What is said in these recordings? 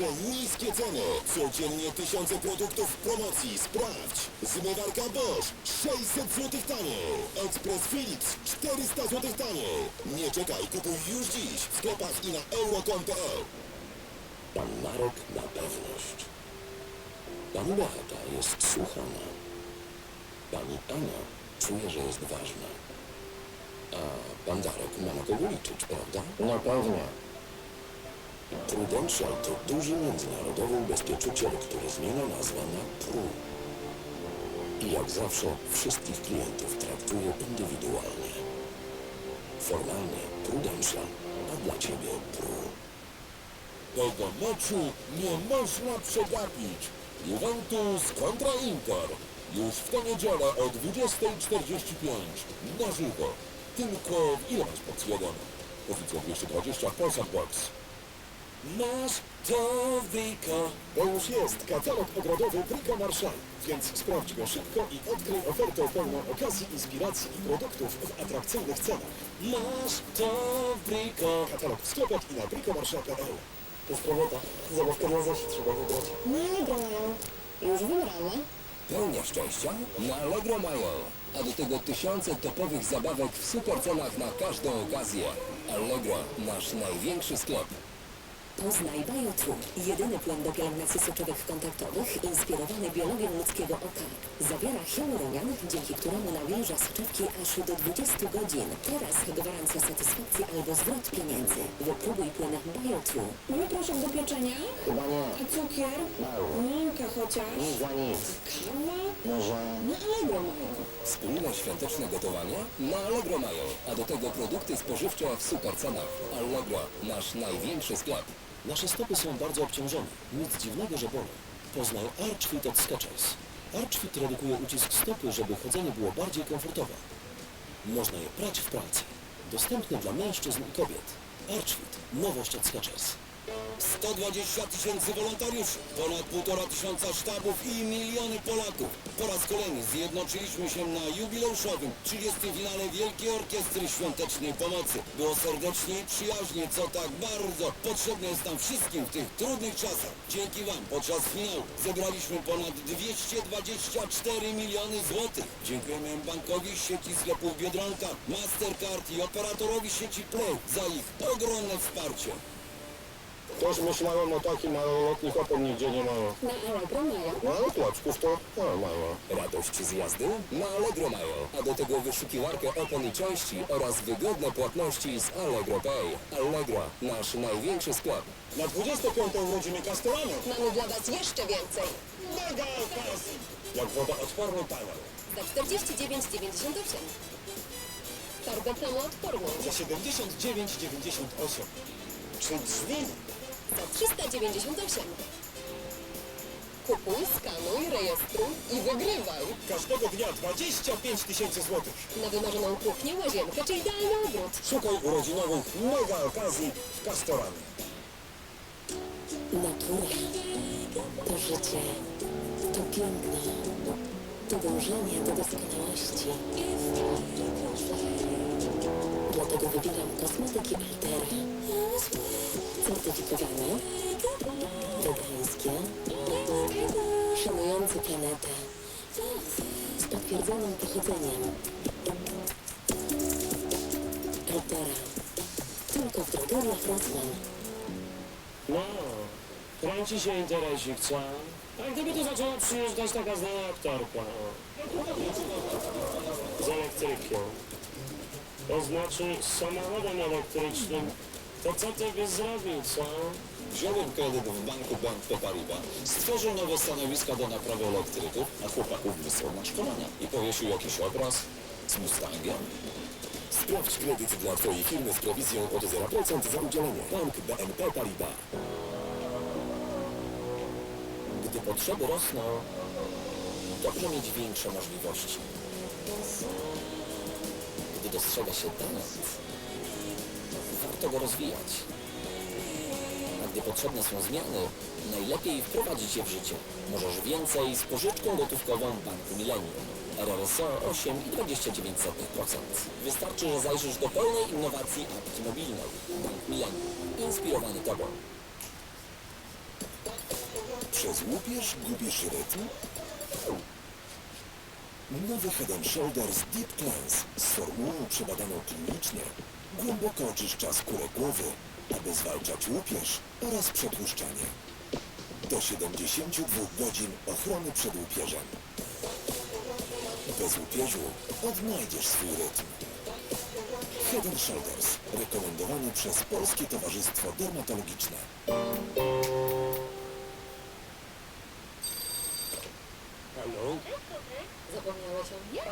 Niskie ceny. Codziennie tysiące produktów w promocji. Sprawdź. Zmywarka Bosch 600 zł taniej. Express Philips 400 zł taniej. Nie czekaj, kupuj już dziś w sklepach i na euro.com.pl. Pan Marek ma pewność. Pani Beata jest słuchana. Pani Ania czuje, że jest ważna. A pan Darek ma na kogo liczyć, prawda? No pewnie. Prudential to duży międzynarodowy ubezpieczyciel, który zmienia nazwę na PRU. I jak zawsze wszystkich klientów traktuje indywidualnie. Formalnie Prudential, a dla Ciebie PRU. Tego meczu nie można przegapić. Juventus kontra Inter. Już w niedzielę o 20.45 na żywo. Tylko w masz pod jeden? Pozycja 220 w Polsat Box. Masz to wyko. Bo już jest katalog ogrodowy Brico Marshall, więc sprawdź go szybko i odkryj ofertę pełną okazji, inspiracji i produktów w atrakcyjnych cenach. Masz to wyko. Katalog w sklepach i na bricomarshall.pl To jest prawota. Zabawkę na zasięg trzeba wybrać. Nie grają. Już wybrane. Pełnia szczęścia na Allegro mają. A do tego tysiące topowych zabawek w super cenach na każdą okazję. Allegro, nasz największy sklep. Poznaj Biotru, jedyny płyn do pielęgnacji soczewek kontaktowych inspirowany biologią ludzkiego oka. Zawiera hialuronian, dzięki któremu nawilża soczewki aż do 20 godzin. Teraz gwarancja satysfakcji albo zwrot pieniędzy. Wypróbuj płyn Biotru. Mamy proszek do pieczenia? Chyba nie. A cukier? Mało. Minka chociaż? Nic za nic. Kawa? Może... No Allegro mają. Wspólne świąteczne gotowanie na Allegro mają. A do tego produkty spożywcze w super cenach. Allegro, nasz największy sklep. Nasze stopy są bardzo obciążone. Nic dziwnego, że bolą. Poznaj Archfit od Skechers. Archfit redukuje ucisk stopy, żeby chodzenie było bardziej komfortowe. Można je prać w pralce. Dostępne dla mężczyzn i kobiet. Archfit. Nowość od Skechers. 120 tysięcy wolontariuszy, ponad półtora tysiąca sztabów i miliony Polaków. Po raz kolejny zjednoczyliśmy się na jubileuszowym 30. finale Wielkiej Orkiestry Świątecznej Pomocy. Było serdecznie i przyjaźnie, co tak bardzo potrzebne jest nam wszystkim w tych trudnych czasach. Dzięki Wam podczas finału zebraliśmy ponad 224 miliony złotych. Dziękujemy bankowi sieci sklepów Biedronka, Mastercard i operatorowi sieci Play za ich ogromne wsparcie. Też myślałem o takim, ale lotnych opon nigdzie nie mają. Na Allegro mają. No ale placzków to no, mają. Radość z jazdy na Allegro mają. A do tego wyszukiwarkę opon i części oraz wygodne płatności z Allegro Pay. Allegro, nasz największy sklep. Na 25. urodziny Castellano. Mamy dla Was jeszcze więcej. Mega okazji! Jak wodoodporny panel. Za 49,98. Targa odporną. Za 79,98. Czy drzwi? Za 398. Kupuj, skanuj, rejestruj i wygrywaj. Każdego dnia 25 tysięcy złotych. Na wymarzoną kuchnię, łazienkę czy idealny ogród. Szukaj urodzinowych mega okazji w Castoranie. Natura to życie, to piękno, to dążenie do doskonałości. Dlatego wybieram kosmetyki Altera. Certyfikowane, wegańskie, szanujące planetę, z potwierdzonym pochodzeniem. Altera. Tylko w drogeriach Rossmann. No, kręci się interesik, co? A gdyby tu zaczęła przyjeżdżać taka znana aktorka. Z elektrykiem. To znaczy samochodem elektrycznym. To co ty byś zrobił, co? Wziąłem kredyt w banku BNP Paribas, stworzył nowe stanowiska do naprawy elektryków, a chłopaków wysłał na szkolenia i powiesił jakiś obraz z Mustangiem. Sprawdź kredyt dla Twojej firmy z prowizją od 0% za udzielenie. Bank BNP Paribas. Gdy potrzeby rosną, dobrze mieć większe możliwości. Gdy dostrzega się talent, warto go rozwijać. A gdy potrzebne są zmiany, najlepiej wprowadzić je w życie. Możesz więcej z pożyczką gotówkową Banku Millennium. RRSO 8,29%. Wystarczy, że zajrzysz do pełnej innowacji apki mobilnej. Bank Millennium. Inspirowany Tobą. Przez łupież gubisz rytm? Nowy Head Shoulders Deep Cleanse z formułą przebadaną klinicznie głęboko oczyszcza skórę głowy, aby zwalczać łupież oraz przetłuszczanie. Do 72 godzin ochrony przed łupieżem. Bez łupieżu odnajdziesz swój rytm. Head Shoulders, rekomendowany przez Polskie Towarzystwo Dermatologiczne. Halo? Zapomniałeś o mnie?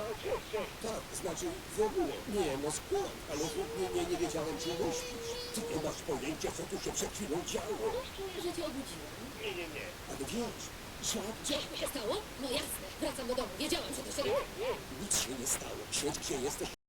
Tak, znaczy w ogóle. Nie, no skąd? Ale nie, nie, nie wiedziałem, czy nie śpisz. Ty nie masz pojęcia, co tu się przed chwilą działo. Że cię obudziłam. Nie, nie, nie. Ale wiesz, dziad, Coś mi się stało? No jasne, wracam do domu. Wiedziałam, że to się robi. nic się nie stało. Siedź gdzie jesteś